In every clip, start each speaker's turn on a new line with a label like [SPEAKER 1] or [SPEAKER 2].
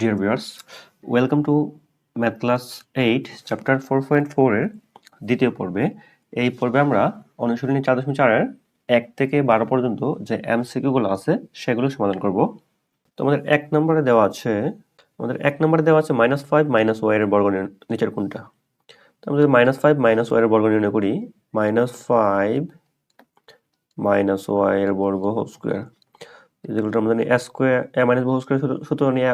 [SPEAKER 1] dear viewers welcome to math class eight chapter four point ফোরের দ্বিতীয় পর্বে। এই পর্বে আমরা অনুশীলনী চার দশমিক চারের এক থেকে বারো পর্যন্ত যে এমসিকিউগুলো আছে, সেগুলো সমাধান করব। তো আমাদের এক নম্বরে দেওয়া আছে আমাদের এক নম্বরে দেওয়া আছে মাইনাস ফাইভ মাইনাস বর্গ নিচের কোনটা তো আমরা যদি মাইনাস ফাইভ মাইনাস বর্গ নির্ণয় করি মাইনাস ফাইভ মাইনাস বর্গ হোল স্কোয়ার যেগুলো আমরা জানি স্কোয়ার এ মাইনাস স্কোয়ার সূত্র নিয়ে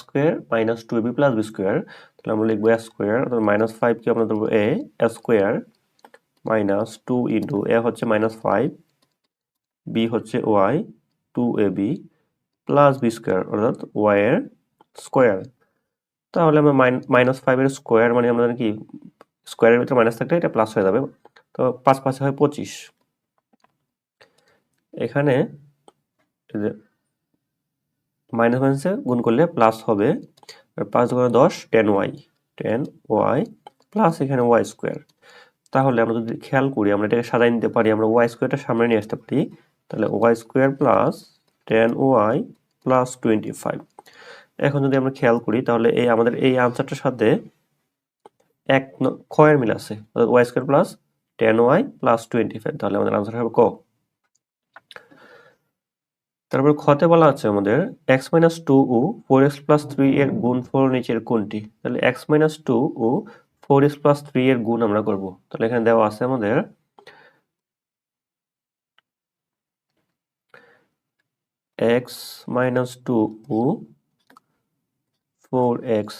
[SPEAKER 1] square minus two B plus B square তাহলে আমরা লিখব স্কোয়ার অর্থাৎ মাইনাস ফাইভকে আমরা ধরবো A square minus two into A হচ্ছে মাইনাস ফাইভ বি হচ্ছে Y two A B plus B square অর্থাৎ ওয়াই এর স্কোয়ার তাহলে আমরা মাইনাস ফাইভের স্কোয়ার মানে আমরা কি স্কোয়ারের ভিতরে মাইনাস থাকলে এটা প্লাস হয়ে যাবে। তো পাঁচ পাঁচে হয় পঁচিশ। এখানে মাইনাস মাইনাসে গুণ করলে প্লাস হবে পাঁচ দুগুণে দশ ten Y ten Y plus এখানে ওয়াই স্কোয়ার তাহলে আমরা যদি খেয়াল করি, আমরা এটাকে সাজাই নিতে পারি, আমরা ওয়াই স্কোয়ারটা সামনে নিয়ে আসতে পারি, তাহলে Y square plus ten Y plus twenty five এখন যদি আমরা খেয়াল করি, তাহলে এই আমাদের এই আনসারটার সাথে এক ক্ষয়ের মিল আছে Y square plus ten Y plus twenty five তাহলে আমাদের আনসার হবে ক? তারপর খতে বলা আছে আমাদের এক্স মাইনাস টু ও ফোর এক্স প্লাস থ্রি এর গুণ ফোর নিচের কোনটি? তাহলে এক্স মাইনাস টু ও ফোর এক্স প্লাস থ্রি এর গুণ আমরা করব। তাহলে এখানে দেওয়া আছে আমাদের এক্স মাইনাস টু ও ফোর এক্স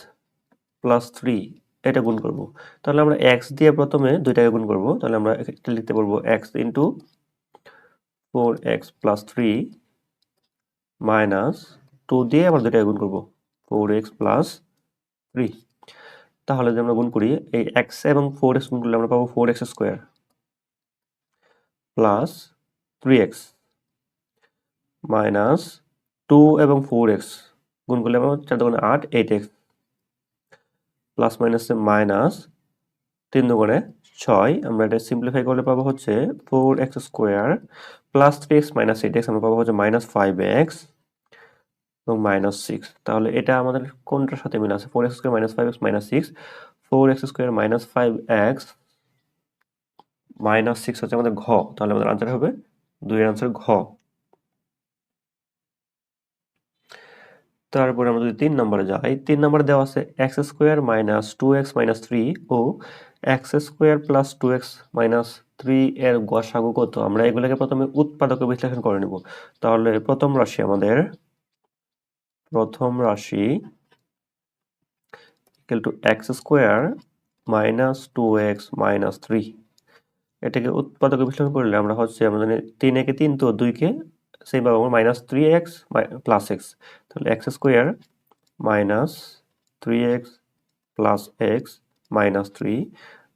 [SPEAKER 1] প্লাস থ্রি এটা গুণ করব। তাহলে আমরা এক্স দিয়ে প্রথমে দুইটাকে গুণ করব। তাহলে আমরা লিখতে পারব X into four X plus three minus two দিয়ে আবার দুইটাকে গুণ করব। ফোর এক্স প্লাস থ্রি তাহলে যদি আমরা গুণ করি, এই এক্স এবং ফোর এক্স গুণ করলে আমরা পাবো four X square plus three X minus two এবং ফোর এক্স গুণ করলে আমরা চার দোকানে আট এইট এক্স প্লাস মাইনাসে মাইনাস তিন দোকানে ছয়। আমরা এটা সিম্পলিফাই করলে পাবো হচ্ছে four X square plus three X minus eight X আমরা পাবো হচ্ছে মাইনাস ফাইভ এক্স এবং মাইনাস সিক্স তাহলে এটা আমাদের কোনটার সাথে মিল আছে? Four X square minus five X minus six four X square minus five X minus six হচ্ছে আমাদের ঘ। তাহলে আমাদের আনসার হবে দুইয়ের আনসার ঘ। তারপরে আমরা যদি তিন নম্বরে যাই, তিন নম্বরে দেওয়া আছে X square minus two X minus three ও X square plus two X minus three এর গসাগু কত? আমরা এগুলোকে প্রথমে উৎপাদকে বিশ্লেষণ করে নেব। তাহলে প্রথম রাশি আমাদের, প্রথম রাশি equal to X square minus two X minus three এটাকে উৎপাদকে বিশ্লেষণ করলে আমরা হচ্ছে জানি তিন একে তিন তো দুইকে সেইভাবে আমরা minus three X plus X তাহলে X square minus three X plus X minus three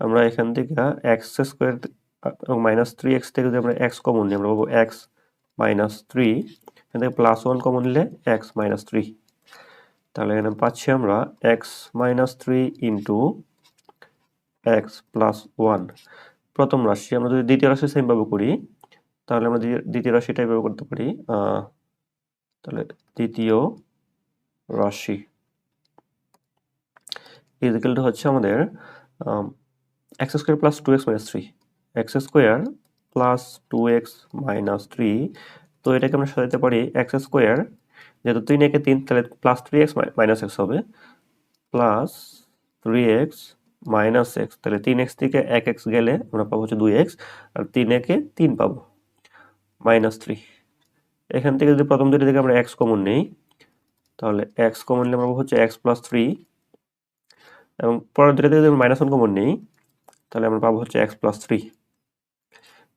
[SPEAKER 1] আমরা এখান থেকে এক্স স্কোয়ার এবং মাইনাস থ্রি এক্স থেকে যদি আমরা এক্স কমন নিই, আমরা পাবো এক্স মাইনাস থ্রি এখান থেকে প্লাস ওয়ান কমন নিলে এক্স মাইনাস থ্রি তাহলে এখানে পাচ্ছি আমরা X minus three into X plus one প্রথম রাশি, আমরা যদি দ্বিতীয় রাশি সেমভাবে করি, তাহলে আমরা দ্বিতীয়- রাশিটা এভাবে করতে পারি তাহলে দ্বিতীয় রাশি। ইজিক্যাল টু হচ্ছে আমাদের X square plus two X minus three X square plus two X minus three তো এটাকে আমরা সাজাতে পারি এক্স স্কোয়ার যেহেতু তিন একে তিন, তাহলে plus three X minus X হবে। Plus three X minus X তাহলে তিন এক্স থেকে এক এক্স গেলে আমরা পাবো হচ্ছে দুই এক্স আর তিন একে তিন পাবো মাইনাস থ্রি এখান থেকে যদি প্রথম দুইটা থেকে আমরা এক্স কমন নেই, তাহলে এক্স কমন নিলে আমরা পাবো হচ্ছে এক্স প্লাস থ্রি এবং পরের দুইটা থেকে যদি মাইনাস ওয়ান কমন নেই, তাহলে আমরা পাবো হচ্ছে এক্স প্লাস থ্রি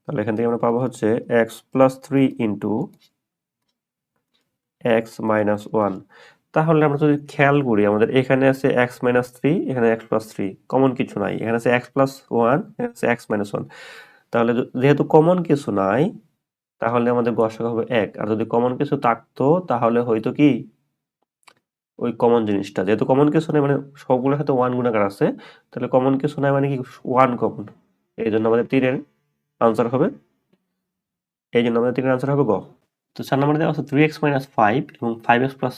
[SPEAKER 1] তাহলে এখান থেকে আমরা পাবো হচ্ছে X plus three into X minus one তাহলে আমরা যদি খেয়াল করি, আমাদের এখানে আছে এক্স মাইনাস থ্রি এখানে এক্স প্লাস থ্রি কমন কিছু নাই। এখানে আছে এক্স প্লাস ওয়ান এখানে আছে এক্স মাইনাস ওয়ান তাহলে যেহেতু কমন কিছু নাই, তাহলে আমাদের গসাগু হবে এক। আর যদি কমন কিছু থাকতো, তাহলে হয়তো কি? ওই কমন জিনিসটা। যেহেতু কমন কিছু নাই মানে সবগুলোর সাথে ওয়ান গুণাকার আছে, তাহলে কমন কিছু নাই মানে কি? ওয়ান কমন এই জন্য আমাদের তিনের আনসার হবে। এই জন্য আমাদের তিনের আনসার হবে গ। তো চার নম্বরে দেওয়া আছে থ্রি এক্স মাইনাস ফাইভ এবং five X plus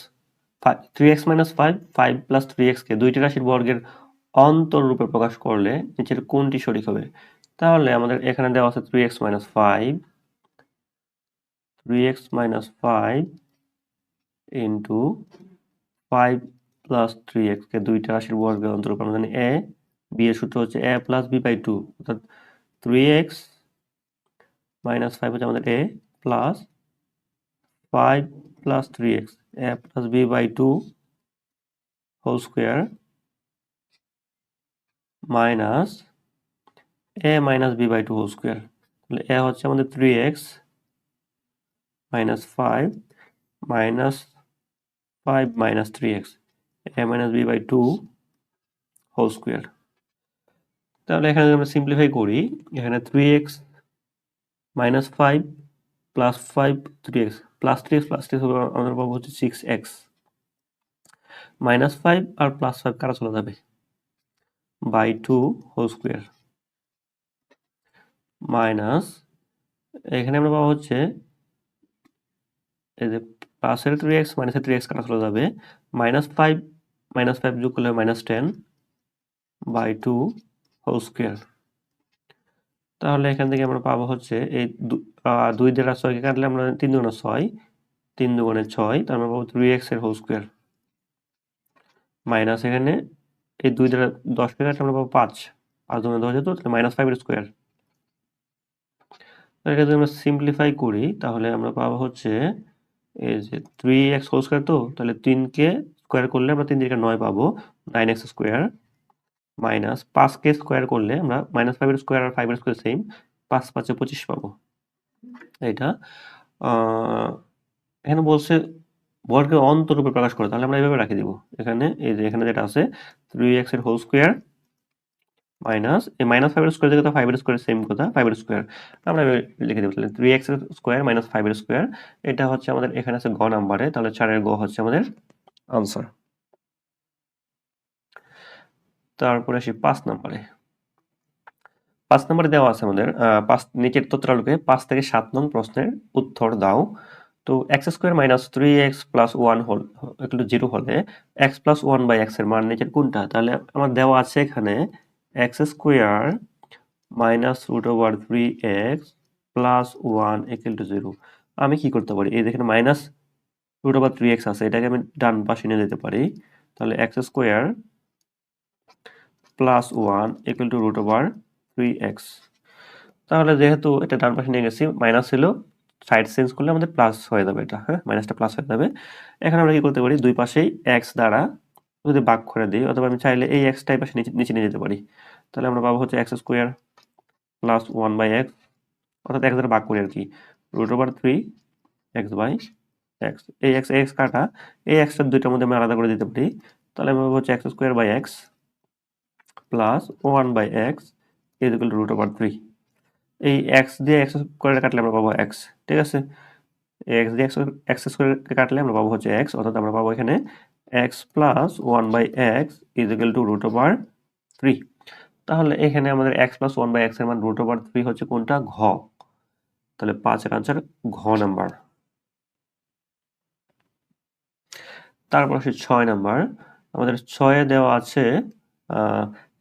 [SPEAKER 1] three X minus five five plus three এক্সকে দুইটি রাশির বর্গের অন্তর রূপে প্রকাশ করলে নিচের কোনটি সঠিক হবে? তাহলে আমাদের এখানে দেওয়া আছে three X minus five three X minus five into five plus three এক্সকে দুইটা রাশির বর্গের অন্তরূপ আমরা এ বি এর সূত্র হচ্ছে A plus B by two অর্থাৎ থ্রি এক্স মাইনাস ফাইভ হচ্ছে আমাদের A plus five plus three X A plus B by two whole square minus A minus B by two whole square তাহলে এ হচ্ছে আমাদের three X minus five minus five minus three X A minus B by two whole square তাহলে এখানে যদি আমরা simplify করি, এখানে three X minus five plus five three X plus three X plus three X আমাদের পাবো হচ্ছে six x minus five আর প্লাস ফাইভ কারা চলে যাবে? By two whole square minus এখানে আমরা পাবো হচ্ছে, এই যে প্লাসের থ্রি এক্স মাইনাসের থ্রি এক্স কাটা চলে যাবে? মাইনাস ফাইভ মাইনাস ফাইভ যোগ করলে minus ten by two whole square তাহলে এখান থেকে আমরা পাবো হচ্ছে এই দুই দ্বারা ছয়কে কাটলে আমরা তিন দুগুণে ছয়, তিন দুগুণে ছয়, তার আমরা পাবো থ্রি এক্সের হোল স্কোয়ার মাইনাস এখানে এই দুই দ্বারা দশকে কাটলে আমরা পাবো পাঁচ পাঁচ দুগুণে দশ যেত তাহলে মাইনাস ফাইভের স্কোয়ার এটা যদি আমরা সিম্পলিফাই করি, তাহলে আমরা পাবো হচ্ছে এই যে থ্রি এক্স হোল স্কোয়ার তো, তাহলে তিনকে স্কোয়ার করলে আমরা তিন দিকে নয় পাবো নাইন এক্স স্কোয়ার মাইনাস পাঁচকে স্কোয়ার করলে আমরা মাইনাস ফাইভের স্কোয়ার আর ফাইভের স্কোয়ার সেম পাঁচ পাঁচে পঁচিশ পাবো। এটা এখানে বলছে বর্গের অন্তরূপে প্রকাশ করে, তাহলে আমরা এভাবে রাখি দিব। এখানে এই যে, এখানে যেটা আছে থ্রি এক্সের হোল স্কোয়ার মাইনাস এই মাইনাস ফাইভের স্কোয়ার যেটা ফাইভের স্কোয়ার সেম কথা ফাইভের স্কোয়ার আমরা লিখে দেবো, তাহলে থ্রি এক্সের স্কোয়ার মাইনাস ফাইভের স্কোয়ার এটা হচ্ছে আমাদের, এখানে আছে গ নাম্বারে তাহলে চারের গ হচ্ছে আমাদের আনসার তারপরে আসি পাঁচ নম্বরে। পাঁচ নম্বরে দেওয়া আছে আমাদের পাঁচ, নিচের তথ্যালোকে পাঁচ থেকে সাত নং প্রশ্নের উত্তর দাও। তো X square minus three X plus one হল একটু জিরো হলে এক্স প্লাস ওয়ান বাই এক্সের মান নিচের কোনটা? তাহলে আমার দেওয়া আছে এখানে X square minus root over three X plus one equal to zero আমি কি করতে পারি? এই দেখেন minus root over three X আছে, এটাকে আমি ডান পাশে নিয়ে যেতে পারি। তাহলে X square plus one equal to root over three X তাহলে যেহেতু এটা ডান পাশে নিয়ে গেছি মাইনাস ছিল সাইড চেঞ্জ করলে আমাদের প্লাস হয়ে যাবে এটা হ্যাঁ? মাইনাসটা প্লাস হয়ে যাবে। এখানে আমরা কি করতে পারি? দুই পাশেই এক্স দ্বারা যদি বাক করে দিই, অথবা আমি চাইলে এই এক্সটাই পাশে নিচে নিচে নিয়ে যেতে পারি। তাহলে আমরা পাবো হচ্ছে X square plus one by X অর্থাৎ এক্স দ্বারা বাক করি আর কি। Root over three X by X এই এক্স এক্স কাটা, এই এক্সটার দুইটার মধ্যে আমি আলাদা করে দিতে পারি। তাহলে আমি পাবো হচ্ছে X square by X plus one by X is equal root over three এই এক্স দিয়ে এক্স স্কোয়ারে কাটলে আমরা পাবো এক্স ঠিক আছে? এক্স দিয়ে এক্স এক্স স্কোয়ারকে কাটলে আমরা পাবো হচ্ছে এক্স অর্থাৎ আমরা পাবো এখানে X plus one by X is equal to root over three তাহলে এখানে আমাদের এক্স প্লাস ওয়ান বাই এক্সের মান রুট ওভার থ্রি হচ্ছে কোনটা? ঘ। তাহলে পাঁচের আনসার ঘ নাম্বার। তারপর আসে ছয় নাম্বার। আমাদের ছয়ে দেওয়া আছে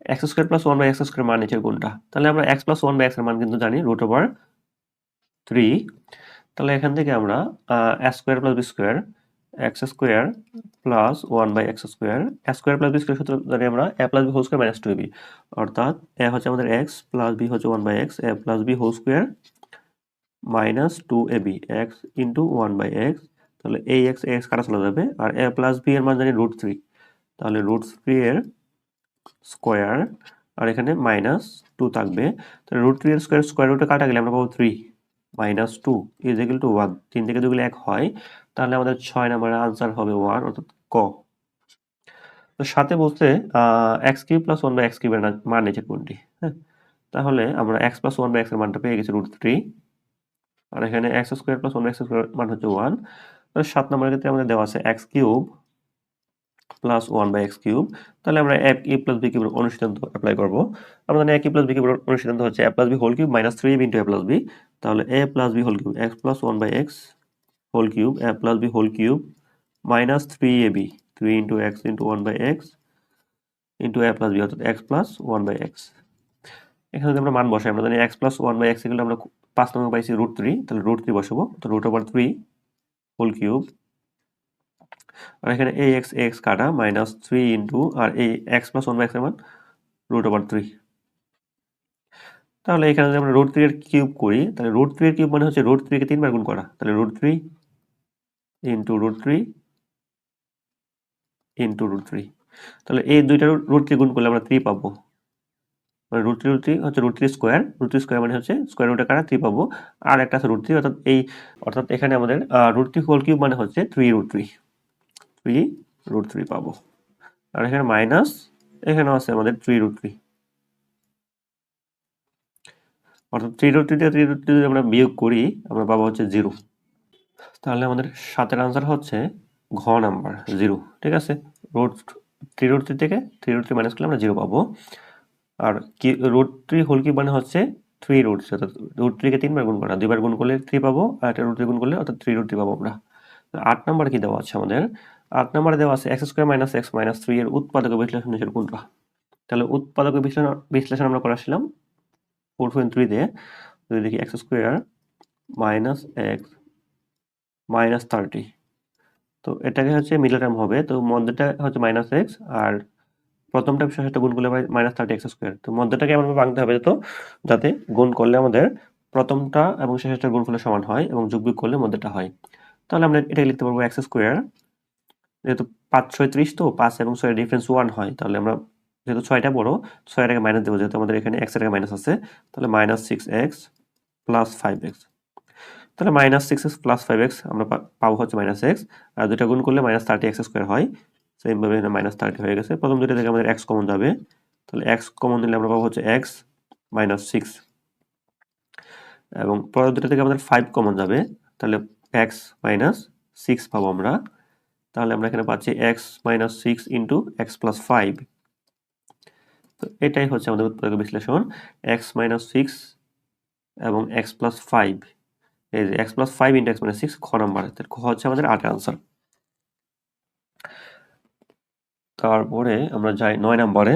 [SPEAKER 1] X square plus one by X square মান নিচের কোনটা তাহলে আমরা এক্স প্লাস ওয়ান বাই এক্সের মান কিন্তু জানি রুট ওভার থ্রি তাহলে এখান থেকে আমরা A square plus B square X square plus one by X square square plus B square সূত্র জানি আমরা A plus B whole square minus two B অর্থাৎ এ হচ্ছে আমাদের এক্স প্লাস বি হচ্ছে one by X A plus B whole square minus two A B X into one by X তাহলে এই x x কাটা চলে যাবে। আর এ প্লাস বি এর মান জানি রুট থ্রি তাহলে রুট থ্রি এর স্কোয়ার আর এখানে মাইনাস টু থাকবে। তাহলে রুট থ্রি স্কোয়ার স্কোয়ার রুটে কাটা গেলে আমরা পাবো three minus two is equal to one তিন থেকে দুগুলো এক হয়, তাহলে আমাদের ছয় নম্বরের আনসার হবে ওয়ান অর্থাৎ ক। তো সাথে বলছে X cube plus one by X কিউবের মান নিচে কোনটি? হ্যাঁ তাহলে আমরা এক্স প্লাস ওয়ান বাই এক্সের মানটা পেয়ে গেছি রুট থ্রি আর এখানে X square plus one X square মান হচ্ছে ওয়ান সাত নম্বরের ক্ষেত্রে আমাদের দেওয়া আছে X cube plus one by X cube তাহলে আমরা এক এ প্লাস বি কিউবের অনুসিদ্ধান্ত অ্যাপ্লাই করব। আমরা জানি এক এ প্লাস বি কিউবের অনুসিদ্ধান্ত হচ্ছে A plus B whole cube minus three into A plus B তাহলে A plus B whole cube X plus one by X whole cube A plus B whole cube minus three A B three into X into one by X into A plus B অর্থাৎ X plus one by X এখানে যদি আমরা মান বসাই, আমরা জানি X plus one by X এগুলো আমরা পাঁচ নম্বর পাইছি রুট থ্রি তাহলে রুট থ্রি বসাবো, তো root over three whole cube আর এখানে এ এক্স এক্স কাটা মাইনাস থ্রি ইন্টু আর এই X plus one by X মান রুট ওভার থ্রি তাহলে এখানে যদি আমরা রুট থ্রি এর কিউব করি, তাহলে রুট থ্রি এর কিউব মানে হচ্ছে রুট থ্রিকে তিনবার গুণ করা। তাহলে root three into root three into root three তাহলে এই দুইটা রুট থ্রি গুণ করলে আমরা থ্রি পাবো। মানে রুট থ্রি রুট থ্রি হচ্ছে root three square root three square মানে হচ্ছে স্কোয়ার রুটে কাটা থ্রি পাবো। আর একটা আছে রুট থ্রি অর্থাৎ এই, অর্থাৎ এখানে আমাদের রুট থ্রি হোল কিউব মানে হচ্ছে three root three three root three পাবো আর এখানে মাইনাস এখানে আছে আমাদের থ্রি রুট থ্রি অর্থাৎ three root three three root three যদি আমরা বিয়োগ করি আমরা পাবো হচ্ছে জিরো তাহলে আমাদের সাতের আনসার হচ্ছে ঘ নাম্বার জিরো ঠিক আছে রুট থ্রি রুট থ্রি থেকে থ্রি রুট থ্রি মাইনাস করলে আমরা জিরো পাবো আর কি রুট থ্রি হোল কি মানে হচ্ছে থ্রি রুট অর্থাৎ রুট থ্রিকে তিনবার গুণ করা দুইবার গুণ করলে থ্রি পাবো আর একটা রুট থ্রি গুণ করলে অর্থাৎ থ্রি রুট থ্রি পাবো আমরা আট নাম্বার কি দেওয়া আছে আমাদের আট নাম্বারে দেওয়া আছে, X square minus X minus three এর উৎপাদক বিশ্লেষণ হিসেবে কোনটা? তাহলে উৎপাদক বিশ্লেষণ বিশ্লেষণ আমরা করাছিলাম ফোর পয়েন্ট থ্রিতে যদি দেখি X square minus X minus thirty তো এটাকে হচ্ছে মিডল টার্ম হবে। তো মধ্যটা হচ্ছে মাইনাস এক্স আর প্রথমটা শেষটা গুণ করলে মাইনাস থার্টি এক্স স্কোয়ার। তো মধ্যটাকে এমনভাবে ভাঙতে হবে তো, যাতে গুণ করলে আমাদের প্রথমটা এবং গুণ করলে সমান হয় এবং যোগ বিয়োগ করলে মধ্যটা হয়। তাহলে আমরা এটাকে লিখতে পারব এক্স স্কোয়ার যেহেতু পাঁচ, ছয়, ত্রিশ তো, পাঁচ এবং ছয়ের ডিফারেন্স ওয়ান হয়, তাহলে আমরা যেহেতু ছয়টা বড় ছয়টাকে মাইনাস দেবো, যেহেতু আমাদের এখানে এক্সের মাইনাস আছে, তাহলে minus six X plus five X তাহলে minus six X plus five X আমরা পাবো হচ্ছে মাইনাস এক্স আর দুটা গুণ করলে মাইনাস থার্টি এক্স স্কোয়ার হয় এখানে মাইনাস থার্টি হয়ে গেছে। প্রথম দুটো থেকে আমাদের এক্স কমন যাবে, তাহলে এক্স কমন নিলে আমরা পাবো হচ্ছে এক্স মাইনাস সিক্স এবং পরের দুটো থেকে আমাদের ফাইভ কমন যাবে, তাহলে এক্স মাইনাস সিক্স পাবো আমরা। তাহলে আমরা এখানে পাচ্ছি X minus six into X plus five তো এটাই হচ্ছে আমাদের উৎপাদক বিশ্লেষণ এক্স মাইনাস সিক্স এবং এক্স প্লাস ফাইভ এই যে X plus five into X minus six খ নাম্বার খ হচ্ছে আমাদের আটের আনসার তারপরে আমরা যাই নয় নম্বরে।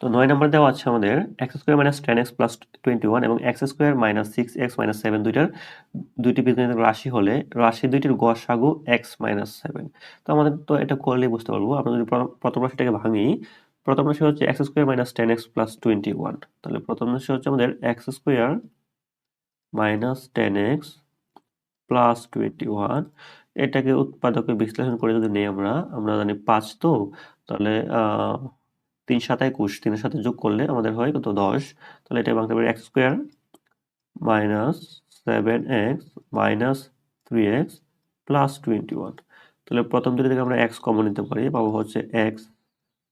[SPEAKER 1] তো নয় নম্বরে দেওয়া আছে আমাদের X square minus ten X plus twenty one এবং X square minus six X minus seven দুইটার দুইটি বীজগণিত রাশি হলে রাশি দুইটির গসাগু এক্স মাইনাস সেভেন তো আমাদের তো এটা করলেই বুঝতে পারব। আমরা যদি প্রথম রাশিটাকে ভাঙি, প্রথম রাশি হচ্ছে X square minus ten X plus twenty one তাহলে প্রথম রাশি হচ্ছে আমাদের X square minus ten X plus twenty one এটাকে উৎপাদকে বিশ্লেষণ করে যদি নেই আমরা আমরা জানি পাঁচ তো, তাহলে তিন সাত একুশ, তিনের সাথে যোগ করলে আমাদের হয় কত? দশ। তাহলে এটা ভাঙতে পারি X square minus seven X minus three X plus twenty one. তাহলে প্রথম দুটো থেকে আমরা এক্স কমন নিতে পারি, পাবো হচ্ছে এক্স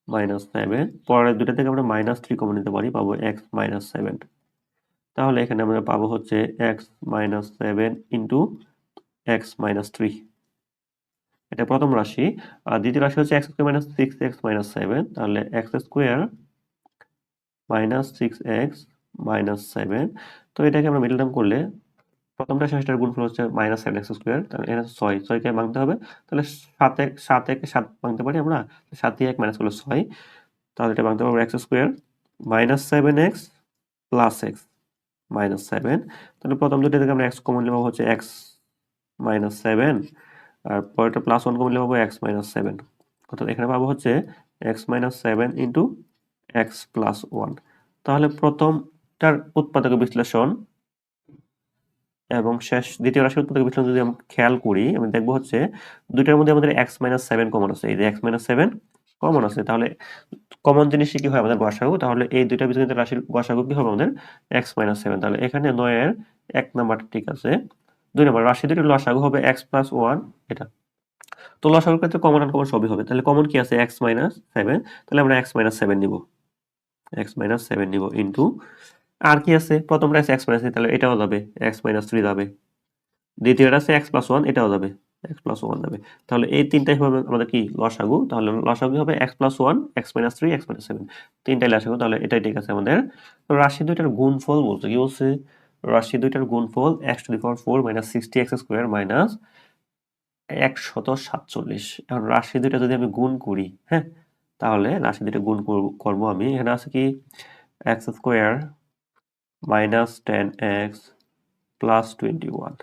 [SPEAKER 1] মাইনাস সেভেন। পরের দুটো থেকে আমরা মাইনাস থ্রি কমন নিতে পারি, পাবো এক্স মাইনাস সেভেন। তাহলে এখানে আমরা পাবো হচ্ছে X minus seven into X minus three. এটা প্রথম রাশি। আর দ্বিতীয় রাশি হচ্ছে X square minus six X minus seven তাহলে X square minus six X minus seven তো এটাকে আমরা মিডল টার্ম করলে প্রথমটা শেষটার গুণফল হচ্ছে মাইনাস সেভেন এক্স স্কোয়ার তাহলে এখানে ছয়, ছয়কে ভাঙতে হবে। তাহলে সাত এক, সাত একে সাত ভাঙতে পারি আমরা সাত এক মাইনাস করলে ছয়। তাহলে এটা ভাঙতে পারব X square minus seven X plus X minus seven তাহলে প্রথম দুটো থেকে আমরা এক্স কমন নেব হচ্ছে এক্স মাইনাস সেভেন আর পরেরটা প্লাস ওয়ান কমলে পাবো এক্স মাইনাস সেভেন অর্থাৎ এখানে পাবো হচ্ছে X minus seven into X plus one তাহলে প্রথমটার উৎপাদক বিশ্লেষণ এবং শেষ দ্বিতীয় রাশির উৎপাদক বিশ্লেষণ যদি আমরা খেয়াল করি, আমি দেখব হচ্ছে দুইটার মধ্যে আমাদের এক্স মাইনাস সেভেন কমন আছে। এই যে এক্স মাইনাস সেভেন কমন আছে, তাহলে কমন জিনিস কি হয় আমাদের গসাগু? তাহলে এই দুইটা বীজগণিত রাশির গসাগু কি হবে আমাদের এক্স মাইনাস সেভেন তাহলে এখানে নয়ের এক নাম্বার ঠিক আছে। দুই নম্বর রাশি দুটির লসাগু হবে এক্স প্লাস ওয়ান এটা। তো লসাগুর ক্ষেত্রে কমন আর কমন সবই হবে। তাহলে কমন কি আছে? এক্স মাইনাস সেভেন তাহলে আমরা এক্স মাইনাস সেভেন নিব। এক্স মাইনাস সেভেন নিব ইন্টু আর কি আছে? প্রথমটা আছে এক্স মাইনাস তাহলে এটাও যাবে। এক্স মাইনাস থ্রি যাবে। দ্বিতীয়টা আছে এক্স প্লাস ওয়ান এটাও যাবে। এক্স প্লাস ওয়ান যাবে। তাহলে এই তিনটাই হবে আমাদের কি? লসাগু। তাহলে লসাগু হবে X plus one X minus three X minus seven তিনটাই লসাগু, তাহলে এটাই ঠিক আছে আমাদের। রাশি দুইটার গুণফল বলছে কি বলছে? রাশি দুইটার গুণফল X to the power four minus sixty X square minus একশত সাতচল্লিশ। এখন রাশি দুইটা যদি আমি গুণ করি হ্যাঁ তাহলে রাশি দুইটা গুণ করব- আমি। এখানে আছে কি X square minus ten X plus twenty one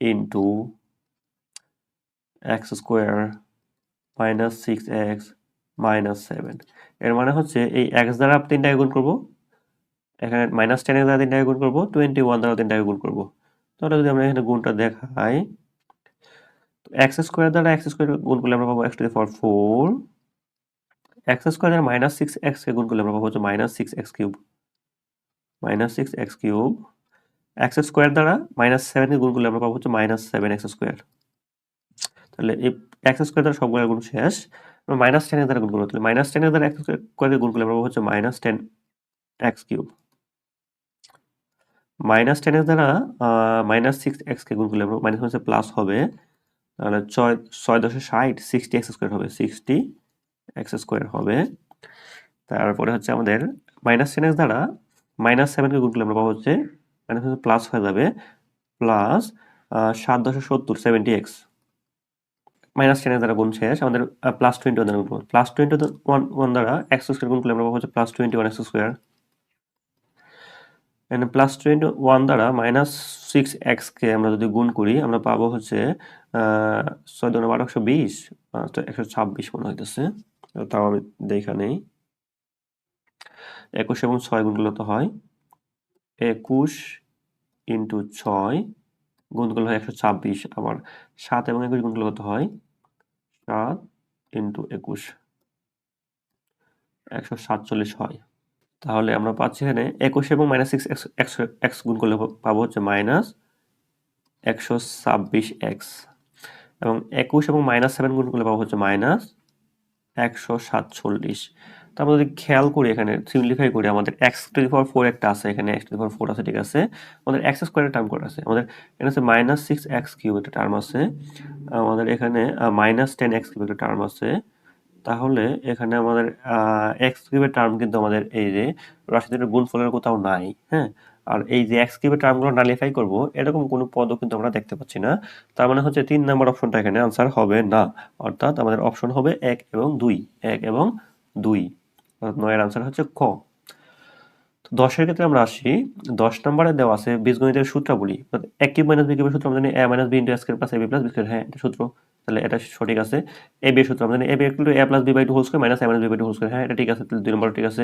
[SPEAKER 1] into X square minus six X minus seven এর মানে হচ্ছে এই এক্স দ্বারা তিনটাকে গুণ করব এখানে মাইনাস টেন দ্বারা তিনটাকে গুণ করব টোয়েন্টি ওয়ান দ্বারা তিনটাকে গুণ করব। তাহলে যদি আমরা এখানে গুণটা দেখাই এক্স স্কোয়ার দ্বারা এক্স স্কোয়ার গুণ করলে আমরা পাবো X to the four X square দ্বারা মাইনাস সিক্স এক্স কে গুণ করলে আমরা পাবো হচ্ছে minus six X cube minus six X cube X square দ্বারা মাইনাস সেভেন গুণ করলে আমরা পাবো হচ্ছে মাইনাস সেভেন এক্স স্কোয়ার তাহলে এই এক্স স্কোয়ার দ্বারা সবগুলো গুণ শেষ। মাইনাস টেনের দ্বারা গুণ করব, তাহলে মাইনাস টেনের দ্বারা এক্স স্কোয়ারকে গুণ করলে আমরা পাবো হচ্ছে minus ten X cube minus টেনের দ্বারা মাইনাস সিক্স এক্সকে গুণ করলে মাইনাস হচ্ছে প্লাস হবে, তাহলে ছয় ছয় দশে ষাট সিক্সটি এক্স স্কোয়ার হবে সিক্সটি এক্স স্কোয়ার হবে। তারপরে হচ্ছে আমাদের মাইনাস টেন এক্স দ্বারা মাইনাস সেভেনকে গুণ করলে আমরা পাবো হচ্ছে মাইনাস হচ্ছে প্লাস হয়ে যাবে প্লাস সাত দশে সত্তর সেভেন্টি এক্স মাইনাস টেনের দ্বারা গুণ শেষ, আমাদের প্লাস টোয়েন্টি ওয়ান দ্বারা গুণ প্লাস টোয়েন্টি ওয়ান ওয়ান দ্বারা এক্স স্কোয়ার গুণ করলে আমরা পাবো হচ্ছে plus twenty one X square এখানে প্লাস টোয়েন্টি ওয়ান দ্বারা মাইনাস সিক্স এক্সকে আমরা যদি গুণ করি, আমরা পাবো হচ্ছে ছয় দুগুণে বারো একশো বিশ তো একশো ছাব্বিশ মনে হইতেছে। তাও আমি দেখা নেই। একুশ এবং ছয় গুণগুলো তো হয়। একুশ ইন্টু ছয় গুণগুলো হয় একশো ছাব্বিশ, আবার সাত এবং একুশ গুণগুলো কত হয় সাত ইন্টু একুশ। একশো সাতচল্লিশ হয়। তাহলে আমরা পাচ্ছি এখানে একুশ এবং মাইনাস সিক্স এক্স একশো এক্স গুণ করলে পাবো হচ্ছে মাইনাস একশো ছাব্বিশ এক্স। এবং একুশ এবং মাইনাস সেভেন গুণ করলে পাবো হচ্ছে মাইনাস একশো সাতচল্লিশ। তারপর যদি খেয়াল করি এখানে সিম্পলিফাই করি, আমাদের X to the power four একটা আছে, এখানে X to the power four আছে, ঠিক আছে? আমাদের এক্স স্কোয়ারের টার্ম করে আছে। আমাদের এখানে আছে মাইনাস সিক্স এক্স কিউব একটা টার্ম আছে। আমাদের এখানে মাইনাস টেন এক্স কিউব একটা টার্ম আছে। তাহলে এখানে আমাদের এক্স কিউবের টার্ম কিন্তু আমাদের এই যে রাশিদের গুণফলের কোথাও নাই হ্যাঁ? আর এই যে এক্স কিউবের টার্মগুলো নালিফাই করব, এরকম কোনো পদও কিন্তু আমরা দেখতে পাচ্ছি না। তার মানে হচ্ছে তিন নম্বর অপশনটা এখানে আনসার হবে না। অর্থাৎ আমাদের অপশন হবে এক এবং দুই, এক এবং দুই। নয়ের আনসার হচ্ছে ক দশের ক্ষেত্রে আমরা আসি। দশ নম্বরে দেওয়া আছে বীজগণিতের সূত্রাবলী। এক কিউব মাইনাস বি কিউবের সূত্র, আমরা জানি A minus B into S plus A B plus B হ্যাঁ এটা সূত্র। তাহলে এটা সঠিক আছে। এ বি সূত্র আমরা জানি A B equal to A plus B by two whole square minus A minus B by two whole square হ্যাঁ এটা ঠিক আছে, তাহলে দুই নম্বর ঠিক আছে।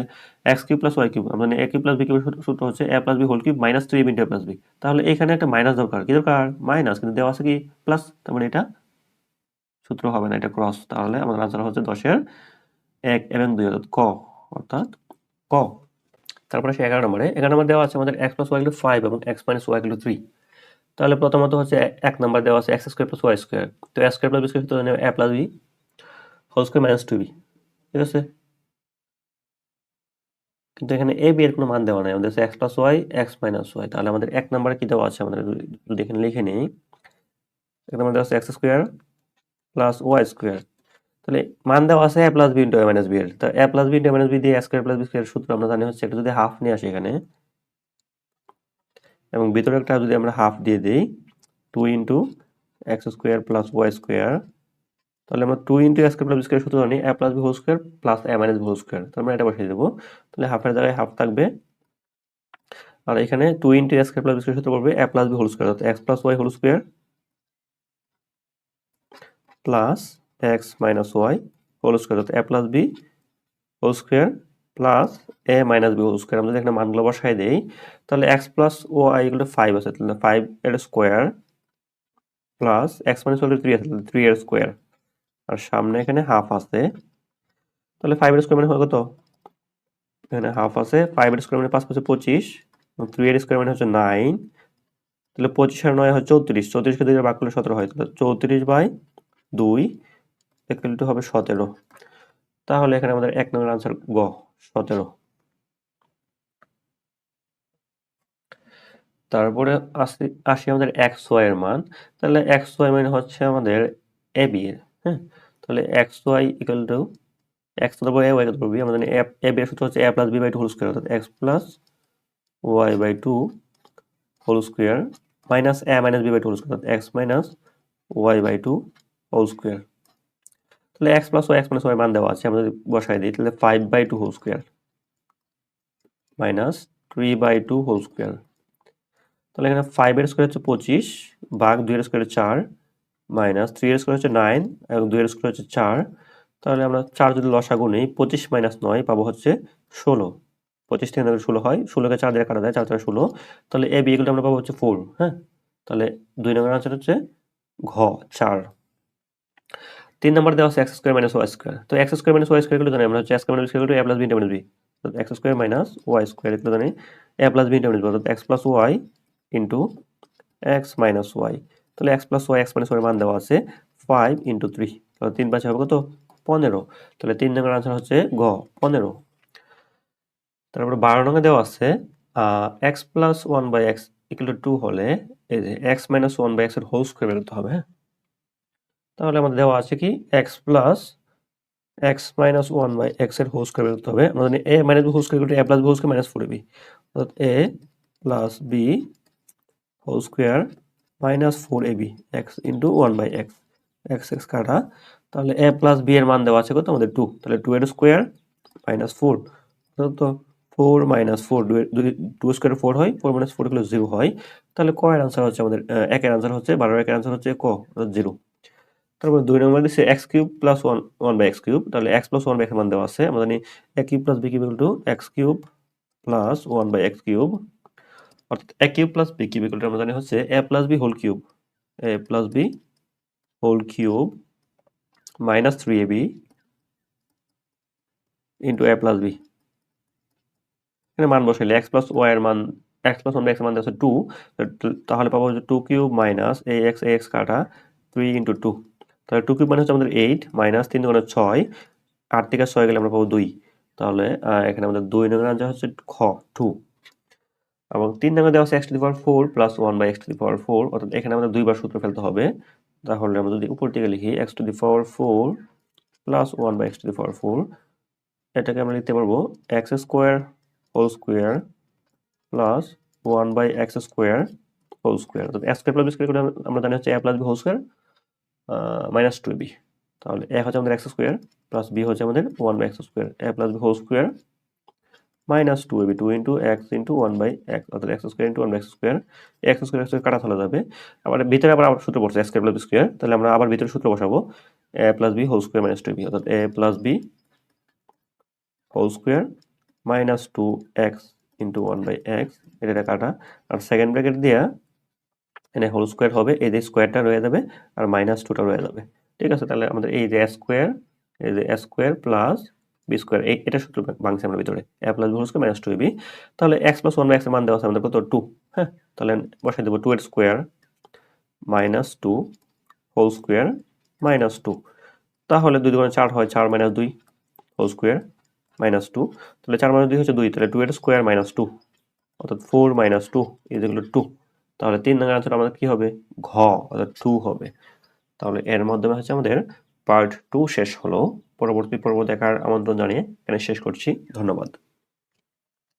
[SPEAKER 1] X cube plus Y cube আমরা জানি এ কিউব প্লাস বি কিউবের সূত্র হচ্ছে A plus B whole cube minus three into A plus B তাহলে এখানে একটা মাইনাস দরকার। কি দরকার? মাইনাস কিন্তু দেওয়া আছে কি? প্লাস তার মানে এটা সূত্র হবে না, এটা ক্রস তাহলে আমাদের আনসার হচ্ছে দশের এক এবং দুই অর্থাৎ ক অর্থাৎ ক। তারপরে সে এগারো নম্বরে। এগারো নম্বর দেওয়া আছে আমাদের এক্স প্লাস ওয়াই ফাইভ এবং এক্স মাইনাস ওয়াই থ্রি তাহলে প্রথমত হচ্ছে এক নাম্বার দেওয়া আছে X square plus Y square. তো X square plus B square সূত্র A plus B whole square minus two B. ঠিক আছে? কিন্তু এখানে এ, বি এর কোনো মান দেওয়া নাই। আমাদের X plus Y, X minus Y. তাহলে আমাদের এক নাম্বারে কি দেওয়া আছে? আমাদের যদি এখানে লিখে নেই। এক নাম্বার দেওয়া আছে X square plus Y square. তাহলে মান দেওয়া আছে A plus B into A minus B এর। তো A plus B into minus B দিয়ে X square plus B square সূত্র আমরা জানি হচ্ছে এটা যদি হাফ নিয়ে আসি এখানে এবং ভিতরে একটা যদি আমরা হাফ দিয়ে দিই two into X square plus Y square তাহলে আমরা two into X plus square সূত্র জানি A plus B whole square plus A minus B whole square তাহলে আমরা এটা বসিয়ে দেবো। তাহলে হাফের জায়গায় হাফ থাকবে। আর এখানে two into X plus square সূত্র পড়বে A plus B whole square অর্থাৎ X plus Y whole square plus X minus Y whole square অর্থাৎ A plus B whole square plus A minus B whole square আমরা যদি এখানে মানগুলো বসাই দেই, তাহলে এক্স প্লাস ওয়াই এগুলো ফাইভ আছে, তাহলে ফাইভ এর square plus X minus Y three আছে থ্রি এর স্কোয়ার আর সামনে এখানে হাফ আছে, তাহলে ফাইভ এর স্কোয়ার মানে কত? এখানে হাফ আছে ফাইভ এর স্কোয়ার মানে পাঁচ, পাঁচে পঁচিশ থ্রি এর স্কোয়ার মানে হচ্ছে নাইন তাহলে পঁচিশ আর নয় হয় চৌত্রিশ চৌত্রিশকে দুই বাক করলে সতেরো হয়, তাহলে চৌত্রিশ বাই দুই ইকুয়াল টু হবে সতেরো। তাহলে এখানে আমাদের এক নম্বর আনসার গ। সতেরো। তারপরে আসি আসি আমাদের এক্স ওয়াই এর মান। তাহলে এক্স ওয়াই মানে হচ্ছে আমাদের এ বি এর হ্যাঁ? তাহলে X Y equal to X তারপর এ ওয়াই বি, আমাদের এ বি এর সূত্র হচ্ছে A plus B by two whole square অর্থাৎ X plus Y by two whole square minus A minus B by two whole square অর্থাৎ X minus Y by two whole square তাহলে X plus Y X minus Y মান দেওয়া আছে, আমরা যদি বসাই দিই, তাহলে five by two whole square minus three by two whole square তাহলে এখানে ফাইভের স্কোয়ার হচ্ছে পঁচিশ বাঘ দুইয়ের স্কোয়ার চার মাইনাস থ্রি এর স্কোয়ার হচ্ছে নাইন এবং দুইয়ের স্কোয়ার হচ্ছে চার। তাহলে আমরা চার যদি লসাগু নেই, পঁচিশ মাইনাস নয় পাবো হচ্ছে ষোলো। পঁচিশ থেকে নয় ষোলো হয়, ষোলোকে চার দিয়ে কাটা দেয়, চার চার ষোলো। তাহলে এ বি এগুলো আমরা পাবো হচ্ছে ফোর হ্যাঁ? তাহলে দুই নম্বর আনসার হচ্ছে ঘ, চার। তিন নম্বর দেওয়া আছে X square minus Y square. তো এক্স স্কোয়ার মাইনাস ওয়াই স্কোয়ারগুলো জানি আমরা হচ্ছে X minus square A plus B ইন্টারমিনেট B X square minus Y square এগুলো জানি, এ প্লাস বি ইন্টারমিনেট অর্থাৎ X plus Y into X minus Y. তাহলে X plus Y, X minus Y মান দেওয়া আছে ফাইভ ইন্টু থ্রি। তাহলে তিন পাঁচে হবে কত? পনেরো। তাহলে তিন নম্বর আনসার হচ্ছে গ, পনেরো। তারপরে বারো নম্বর দেওয়া আছে X plus one by X equal to হলে এই যে এক্স মাইনাস ওয়ান বাই এক্সের হোল স্কোয়ার বের করতে হবে হ্যাঁ? তাহলে আমাদের দেওয়া আছে কি? X plus X minus one by এক্সের হোল স্কোয়ার বের করতে হবে। আমাদের A minus B whole square A plus B whole square minus four B অর্থাৎ A plus B whole square minus four A B X into one by X X X কাটা তাহলে এ plus B এর মান দেওয়া আছে কত? আমাদের two তাহলে টু এর স্কোয়ার মাইনাস ফোর তো four minus four two square four হয় ফোর মাইনাস ফোরগুলো জিরো হয়। তাহলে কয়ের আনসার হচ্ছে আমাদের একের আনসার হচ্ছে বারোর একের আনসার হচ্ছে ক জিরো তারপর দুই নম্বর দিচ্ছে X cube plus one one by X cube. তাহলে X plus one by X মান দেওয়া আছে। আমরা জানি A cube plus B cube to X cube plus one by X cube. অর্থাৎ A cube plus B cube আমরা জানি হচ্ছে A plus B whole cube. A plus B whole cube minus three A B into A plus B এখানে মান বসাইলে x plus Y এর মান x plus one x মান দেওয়া আছে টু তাহলে পাবো two cube minus A X A X কাটা থ্রি ইন্টু টু তাহলে টু কিউব মানে হচ্ছে আমাদের এইট মাইনাস তিন দুগুণে ছয়, আট থেকে ছয় গেলে আমরা পাবো দুই। তাহলে এখানে আমাদের দুই নম্বর আনসার হচ্ছে খ টু এবং তিন নম্বর দেওয়া আছে X to the power four plus one by X to the power four অর্থাৎ এখানে আমাদের দুইবার সূত্র ফেলতে হবে। তাহলে আমরা যদি উপর থেকে লিখি x to the power four plus one by x to the power four এটাকে আমরা লিখতে পারব x square whole square plus one by x square whole square অর্থাৎ এক্স স্কোয়ার প্লাস স্কোয়ার আমরা জানি হচ্ছে a plus b whole square minus two b তাহলে এ হচ্ছে আমাদের এক্স স্কোয়ার প্লাস বি হচ্ছে আমাদের one by x square a plus b whole square minus two a b two into x into one by x অর্থাৎ x square into one by x square x square x কাটা চলে যাবে। আবার ভিতরে আবার আবার সূত্র পড়ছে x square plus b square তাহলে আমরা আবার ভিতরে সূত্র বসাবো a plus b whole square minus two b অর্থাৎ a plus b whole square minus two x into one by x এটা কাটা। আর সেকেন্ড ব্র্যাকেট দিয়া এখানে হোল স্কোয়ার হবে, এই যে স্কোয়ারটা রয়ে যাবে আর মাইনাস টুটা রয়ে যাবে। ঠিক আছে? তাহলে আমাদের এই যে স্কোয়ার এই যে স্কোয়ার প্লাস বি স্কোয়ার এই, এটা সূত্র ভাঙছে আমরা ভিতরে। A plus b whole square minus two b তাহলে এক্স প্লাস ওয়ান বাই মান দেওয়া আছে আমাদের কত? টু হ্যাঁ? তাহলে বসাই দেবো টু এর square minus two whole square minus two তাহলে দুই দুগুণে চার হয়, চার মাইনাস দুই হোল স্কোয়ার মাইনাস টু তাহলে চার মাইনাস দুই হচ্ছে দুই, তাহলে টু এর স্কোয়ার মাইনাস টু অর্থাৎ ফোর মাইনাস টু এই যেগুলো টু তাহলে তিন নং আনসার আমাদের কি হবে? ঘ, অর্থাৎ টু হবে। তাহলে এর মাধ্যমে হচ্ছে আমাদের পার্ট টু শেষ হলো। পরবর্তী পর্ব দেখার আমন্ত্রণ জানিয়ে এখানে শেষ করছি। ধন্যবাদ।